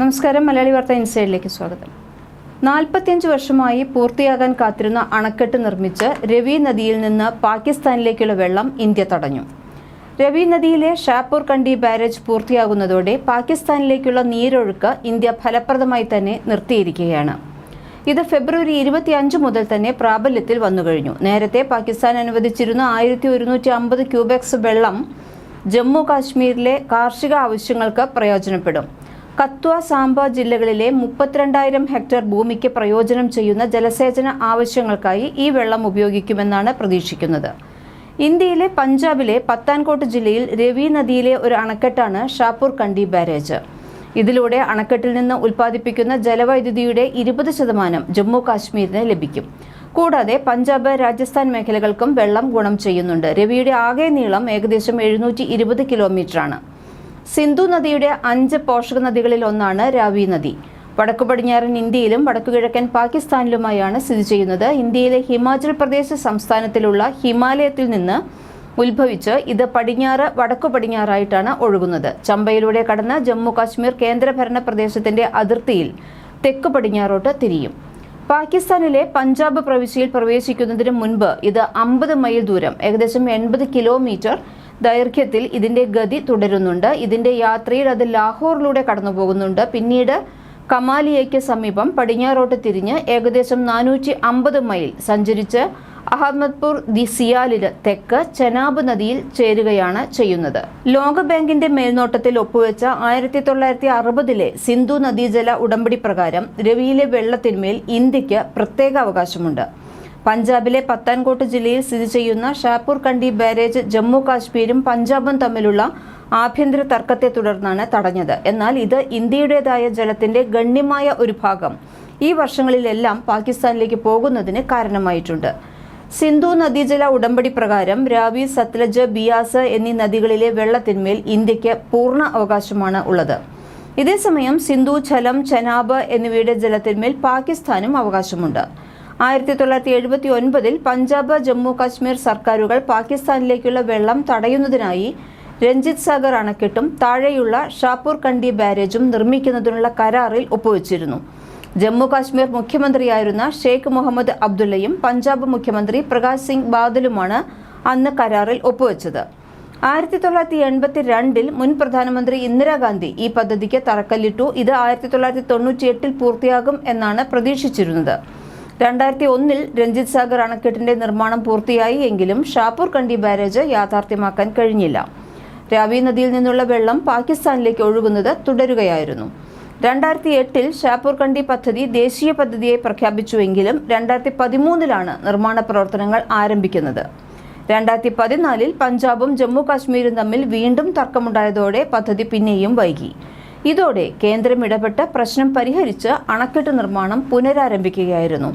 നമസ്കാരം മലയാളി വാർത്ത ഇൻസൈഡിലേക്ക് സ്വാഗതം. നാൽപ്പത്തിയഞ്ച് വർഷമായി പൂർത്തിയാകാൻ കാത്തിരുന്ന അണക്കെട്ട് നിർമ്മിച്ച് രവി നദിയിൽ നിന്ന് പാകിസ്ഥാനിലേക്കുള്ള വെള്ളം ഇന്ത്യ തടഞ്ഞു. രവി നദിയിലെ ഷാപ്പൂർ കണ്ടി ബാരേജ് പൂർത്തിയാകുന്നതോടെ പാകിസ്ഥാനിലേക്കുള്ള നീരൊഴുക്ക് ഇന്ത്യ ഫലപ്രദമായി തന്നെ നിർത്തിയിരിക്കുകയാണ്. ഇത് ഫെബ്രുവരി ഇരുപത്തിയഞ്ച് മുതൽ തന്നെ പ്രാബല്യത്തിൽ വന്നുകഴിഞ്ഞു നേരത്തെ പാകിസ്ഥാൻ അനുവദിച്ചിരുന്ന ആയിരത്തി ഒരുന്നൂറ്റി അമ്പത് ക്യൂബെക്സ് വെള്ളം ജമ്മു കാശ്മീരിലെ കാർഷിക ആവശ്യങ്ങൾക്ക് പ്രയോജനപ്പെടും. കത്വ സാംബ ജില്ലകളിലെ മുപ്പത്തിരണ്ടായിരം ഹെക്ടർ ഭൂമിക്ക് പ്രയോജനം ചെയ്യുന്ന ജലസേചന ആവശ്യങ്ങൾക്കായി ഈ വെള്ളം ഉപയോഗിക്കുമെന്നാണ് പ്രതീക്ഷിക്കുന്നത്. ഇന്ത്യയിലെ പഞ്ചാബിലെ പത്താൻകോട്ട് ജില്ലയിൽ രവി നദിയിലെ ഒരു അണക്കെട്ടാണ് ഷാപ്പൂർ കണ്ടി ബാരേജ്. ഇതിലൂടെ അണക്കെട്ടിൽ നിന്ന് ഉൽപ്പാദിപ്പിക്കുന്ന ജലവൈദ്യുതിയുടെ ഇരുപത് ശതമാനം ജമ്മു കാശ്മീരിന് ലഭിക്കും. കൂടാതെ പഞ്ചാബ് രാജസ്ഥാൻ മേഖലകൾക്കും വെള്ളം ഗുണം ചെയ്യുന്നുണ്ട്. രവിയുടെ ആകെ നീളം ഏകദേശം എഴുന്നൂറ്റി ഇരുപത് കിലോമീറ്ററാണ്. സിന്ധു നദിയുടെ അഞ്ച് പോഷക നദികളിൽ ഒന്നാണ് രാവി നദി. വടക്കു പടിഞ്ഞാറൻ ഇന്ത്യയിലും വടക്കുകിഴക്കൻ പാകിസ്ഥാനിലുമായാണ് സ്ഥിതി ചെയ്യുന്നത്. ഇന്ത്യയിലെ ഹിമാചൽ പ്രദേശ് സംസ്ഥാനത്തിലുള്ള ഹിമാലയത്തിൽ നിന്ന് ഉത്ഭവിച്ച് ഇത് പടിഞ്ഞാറ് വടക്കു പടിഞ്ഞാറായിട്ടാണ് ഒഴുകുന്നത്. ചമ്പയിലൂടെ കടന്ന് ജമ്മു കാശ്മീർ കേന്ദ്രഭരണ പ്രദേശത്തിന്റെ അതിർത്തിയിൽ തെക്കു പടിഞ്ഞാറോട്ട് തിരിയും. പാകിസ്ഥാനിലെ പഞ്ചാബ് പ്രവിശ്യയിൽ പ്രവേശിക്കുന്നതിന് മുൻപ് ഇത് അമ്പത് മൈൽ ദൂരം ഏകദേശം എൺപത് കിലോമീറ്റർ ദൈർഘ്യത്തിൽ ഇതിന്റെ ഗതി തുടരുന്നുണ്ട്. ഇതിന്റെ യാത്രയിൽ അത് ലാഹോറിലൂടെ കടന്നു പോകുന്നുണ്ട് പിന്നീട് കമാലിയയ്ക്ക് സമീപം പടിഞ്ഞാറോട്ട് തിരിഞ്ഞ് ഏകദേശം നാനൂറ്റി അമ്പത് മൈൽ സഞ്ചരിച്ച് അഹമ്മദ്പൂർ ദി സിയാലിന് തെക്ക് ചെനാബ് നദിയിൽ ചേരുകയാണ് ചെയ്യുന്നത്. ലോകബാങ്കിന്റെ മേൽനോട്ടത്തിൽ ഒപ്പുവെച്ച ആയിരത്തി തൊള്ളായിരത്തി അറുപതിലെ സിന്ധു നദീജല ഉടമ്പടി പ്രകാരം രവിയിലെ വെള്ളത്തിന്മേൽ ഇന്ത്യയ്ക്ക് പ്രത്യേക അവകാശമുണ്ട്. പഞ്ചാബിലെ പത്താൻകോട്ട് ജില്ലയിൽ സ്ഥിതി ചെയ്യുന്ന ഷാപ്പൂർ കണ്ടി ബാരേജ് ജമ്മു കാശ്മീരും പഞ്ചാബും തമ്മിലുള്ള ആഭ്യന്തര തർക്കത്തെ തുടർന്നാണ് തടഞ്ഞത്. എന്നാൽ ഇത് ഇന്ത്യയുടേതായ ജലത്തിന്റെ ഗണ്യമായ ഒരു ഭാഗം. ഈ വർഷങ്ങളിലെല്ലാം പാകിസ്ഥാനിലേക്ക് പോകുന്നതിന് കാരണമായിട്ടുണ്ട്. സിന്ധു നദീജല ഉടമ്പടി പ്രകാരം രാവി സത്ലജ് ബിയാസ് എന്നീ നദികളിലെ വെള്ളത്തിന്മേൽ ഇന്ത്യയ്ക്ക് പൂർണ അവകാശമാണ് ഉള്ളത്. ഇതേസമയം സിന്ധു ഝലം ചനാബ് എന്നിവയുടെ ജലത്തിന്മേൽ പാകിസ്ഥാനും അവകാശമുണ്ട്. ആയിരത്തി തൊള്ളായിരത്തി എഴുപത്തി ഒൻപതിൽ പഞ്ചാബ് ജമ്മു കാശ്മീർ സർക്കാരുകൾ പാകിസ്ഥാനിലേക്കുള്ള വെള്ളം തടയുന്നതിനായി രഞ്ജിത് സാഗർ അണക്കെട്ടും താഴെയുള്ള ഷാപ്പൂർ കണ്ടി ബാരേജും നിർമ്മിക്കുന്നതിനുള്ള കരാറിൽ ഒപ്പുവച്ചിരുന്നു. ജമ്മു കാശ്മീർ മുഖ്യമന്ത്രിയായിരുന്ന ഷെയ്ഖ് മുഹമ്മദ് അബ്ദുള്ളയും പഞ്ചാബ് മുഖ്യമന്ത്രി പ്രകാശ് സിംഗ് ബാദലുമാണ് അന്ന് കരാറിൽ ഒപ്പുവെച്ചത്. ആയിരത്തി തൊള്ളായിരത്തി എൺപത്തി രണ്ടിൽ മുൻ പ്രധാനമന്ത്രി ഇന്ദിരാഗാന്ധി ഈ പദ്ധതിക്ക് തറക്കല്ലിട്ടു. ഇത് ആയിരത്തി തൊള്ളായിരത്തി തൊണ്ണൂറ്റിയെട്ടിൽ പൂർത്തിയാകും എന്നാണ് പ്രതീക്ഷിച്ചിരുന്നത്. രണ്ടായിരത്തി ഒന്നിൽ രഞ്ജിത് സാഗർ അണക്കെട്ടിന്റെ നിർമ്മാണം പൂർത്തിയായി എങ്കിലും ഷാപ്പൂർ കണ്ടി ബാരേജ് യാഥാർത്ഥ്യമാക്കാൻ കഴിഞ്ഞില്ല. രാവി നദിയിൽ നിന്നുള്ള വെള്ളം പാകിസ്ഥാനിലേക്ക് ഒഴുകുന്നത് തുടരുകയായിരുന്നു. രണ്ടായിരത്തി എട്ടിൽ ഷാപ്പൂർ കണ്ടി പദ്ധതി ദേശീയ പദ്ധതിയായി പ്രഖ്യാപിച്ചുവെങ്കിലും രണ്ടായിരത്തി പതിമൂന്നിലാണ് നിർമ്മാണ പ്രവർത്തനങ്ങൾ ആരംഭിക്കുന്നത്. രണ്ടായിരത്തി പതിനാലിൽ പഞ്ചാബും ജമ്മു കാശ്മീരും തമ്മിൽ വീണ്ടും തർക്കമുണ്ടായതോടെ പദ്ധതി പിന്നെയും വൈകി. ഇതോടെ കേന്ദ്രം ഇടപെട്ട് പ്രശ്നം പരിഹരിച്ച് അണക്കെട്ട് നിർമ്മാണം പുനരാരംഭിക്കുകയായിരുന്നു.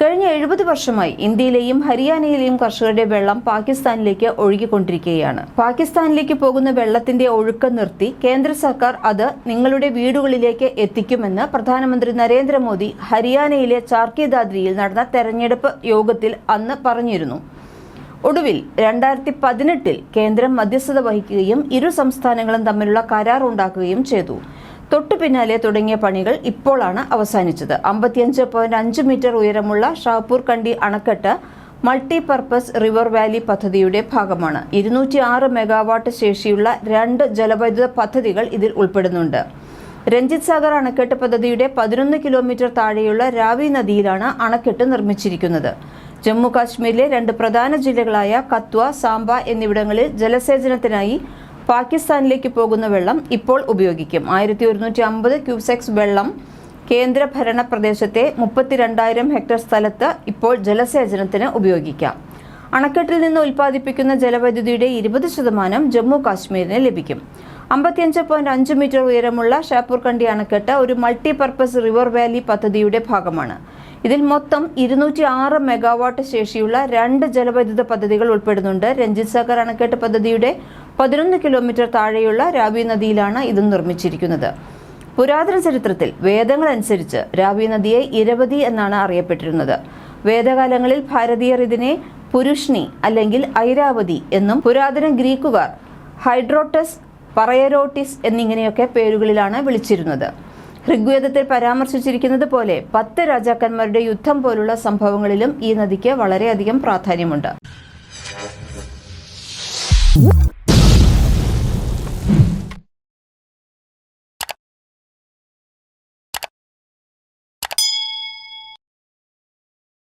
കഴിഞ്ഞ എഴുപത് വർഷമായി ഇന്ത്യയിലെയും ഹരിയാനയിലെയും കർഷകരുടെ വെള്ളം പാകിസ്ഥാനിലേക്ക് ഒഴുകിക്കൊണ്ടിരിക്കുകയാണ്. പാകിസ്ഥാനിലേക്ക് പോകുന്ന വെള്ളത്തിന്റെ ഒഴുക്ക് നിർത്തി കേന്ദ്ര സർക്കാർ അത് നിങ്ങളുടെ വീടുകളിലേക്ക് എത്തിക്കുമെന്ന് പ്രധാനമന്ത്രി നരേന്ദ്രമോദി ഹരിയാനയിലെ ചാർക്കി ദാദ്രിയിൽ നടന്ന തെരഞ്ഞെടുപ്പ് യോഗത്തിൽ അന്ന് പറഞ്ഞിരുന്നു. ഒടുവിൽ രണ്ടായിരത്തി പതിനെട്ടിൽ കേന്ദ്രം മധ്യസ്ഥത വഹിക്കുകയും ഇരു സംസ്ഥാനങ്ങളും തമ്മിലുള്ള കരാർ ഉണ്ടാക്കുകയും ചെയ്തു. തൊട്ടു പിന്നാലെ തുടങ്ങിയ പണികൾ ഇപ്പോഴാണ് അവസാനിച്ചത്. അമ്പത്തിയഞ്ച് പോയിന്റ് അഞ്ച് മീറ്റർ ഉയരമുള്ള ഷാപ്പൂർ കണ്ടി അണക്കെട്ട് മൾട്ടി മൾട്ടിപർപ്പസ് റിവർ വാലി പദ്ധതിയുടെ ഭാഗമാണ്. ഇരുന്നൂറ്റി ആറ് മെഗാവാട്ട് ശേഷിയുള്ള രണ്ട് ജലവൈദ്യുത പദ്ധതികൾ ഇതിൽ ഉൾപ്പെടുന്നുണ്ട്. രഞ്ജിത് സാഗർ അണക്കെട്ട് പദ്ധതിയുടെ പതിനൊന്ന് കിലോമീറ്റർ താഴെയുള്ള രാവി നദിയിലാണ് അണക്കെട്ട് നിർമ്മിച്ചിരിക്കുന്നത്. ജമ്മു കാശ്മീരിലെ രണ്ട് പ്രധാന ജില്ലകളായ കത്വ സാംബ എന്നിവിടങ്ങളിൽ ജലസേചനത്തിനായി പാകിസ്ഥാനിലേക്ക് പോകുന്ന വെള്ളം ഇപ്പോൾ ഉപയോഗിക്കും. ആയിരത്തി ഒരുന്നൂറ്റി അമ്പത് ക്യൂസെക്സ് വെള്ളം കേന്ദ്രഭരണ പ്രദേശത്തെ മുപ്പത്തിരണ്ടായിരം ഹെക്ടർ സ്ഥലത്ത് ഇപ്പോൾ ജലസേചനത്തിന് ഉപയോഗിക്കാം. അണക്കെട്ടിൽ നിന്ന് ഉൽപ്പാദിപ്പിക്കുന്ന ജലവൈദ്യുതിയുടെ ഇരുപത് ശതമാനം ജമ്മു കാശ്മീരിന് ലഭിക്കും. അമ്പത്തിയഞ്ച് പോയിന്റ് അഞ്ച് മീറ്റർ ഉയരമുള്ള ഷാപ്പൂർ കണ്ടി അണക്കെട്ട് ഒരു മൾട്ടിപർപ്പസ് റിവർ വാലി പദ്ധതിയുടെ ഭാഗമാണ്. ഇതിൽ മൊത്തം ഇരുന്നൂറ്റി ആറ് മെഗാവാട്ട് ശേഷിയുള്ള രണ്ട് ജലവൈദ്യുത പദ്ധതികൾ ഉൾപ്പെടുന്നുണ്ട്. രഞ്ജിത് സാഗർ അണക്കെട്ട് പദ്ധതിയുടെ പതിനൊന്ന് കിലോമീറ്റർ താഴെയുള്ള രാവി നദിയിലാണ് ഇത് നിർമ്മിച്ചിരിക്കുന്നത്. പുരാതന ചരിത്രത്തിൽ വേദങ്ങൾ അനുസരിച്ച് രാവി നദിയെ ഇരവതി എന്നാണ് അറിയപ്പെട്ടിരുന്നത്. വേദകാലങ്ങളിൽ ഭാരതീയർ ഇതിനെ പുരുഷ്ണി അല്ലെങ്കിൽ ഐരാവതി എന്നും പുരാതന ഗ്രീക്കുകാർ ഹൈഡ്രോട്ടസ് പറയരോട്ടിസ് എന്നിങ്ങനെയൊക്കെ പേരുകളിലാണ് വിളിച്ചിരുന്നത്. ഋഗ്വേദത്തിൽ പരാമർശിച്ചിരിക്കുന്നത് പോലെ പത്ത് രാജാക്കന്മാരുടെ യുദ്ധം പോലുള്ള സംഭവങ്ങളിലും ഈ നദിക്ക് വളരെയധികം പ്രാധാന്യമുണ്ട്.